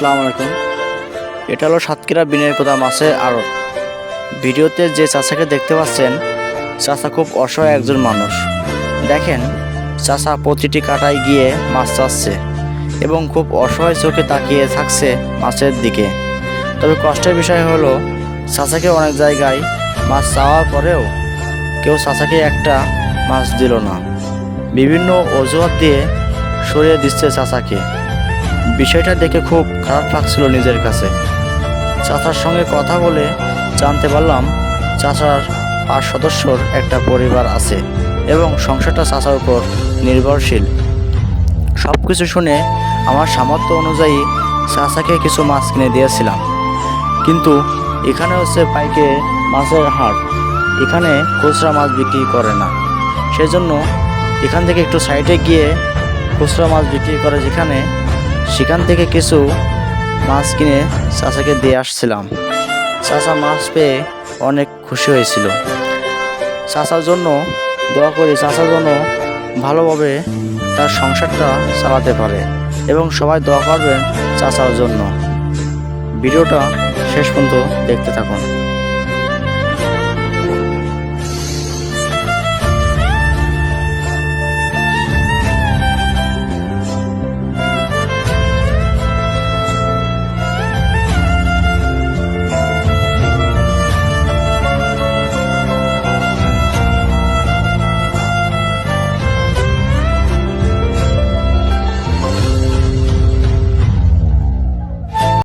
আসসালামু আলাইকুম। এটা হলো সাতক্ষীরা বিনের কোথা মাছের আড়ত। ভিডিওতে যে চাচাকে দেখতে পাচ্ছেন চাচা খুব অসহায় একজন মানুষ। দেখেন চাচা প্রতিটি কাটায় গিয়ে মাছ চাচ্ছে এবং খুব অসহায় চোখে তাকিয়ে থাকছে মাছের দিকে। তবে কষ্টের বিষয় হলো চাচাকে অনেক জায়গায় মাছ চাওয়ার পরেও কেউ চাচাকে একটা মাছ দিল না। বিভিন্ন অজুহাত দিয়ে সরিয়ে দিচ্ছে চাচাকে বিষয়টা দেখে খুব খারাপ লাগছিল নিজের কাছে। চাচার সঙ্গে কথা বলে জানতে পারলাম চাচার পাঁচ সদস্যর একটা পরিবার আছে এবং সংসারটা চাচার উপর নির্ভরশীল। সব কিছু শুনে আমার সামর্থ্য অনুযায়ী চাচাকে কিছু মাছ কিনে দিয়েছিলাম। কিন্তু এখানে হচ্ছে পাইকে মাছের হাট এখানে খুচরা মাছ বিক্রি করে না। সেজন্য এখান থেকে একটু সাইডে গিয়ে খুচরা মাছ বিক্রি করে যেখানে সেখান থেকে কিছু মাছ কিনে চাচাকে দিয়ে আসছিলাম। চাচা মাছ পেয়ে অনেক খুশি হয়েছিল। চাচার জন্য দোয়া করি চাচার জন্য ভালোভাবে তার সংসারটা চালাতে পারে এবং সবাই দোয়া করবেন চাচার জন্য। ভিডিওটা শেষ পর্যন্ত দেখতে থাকুন।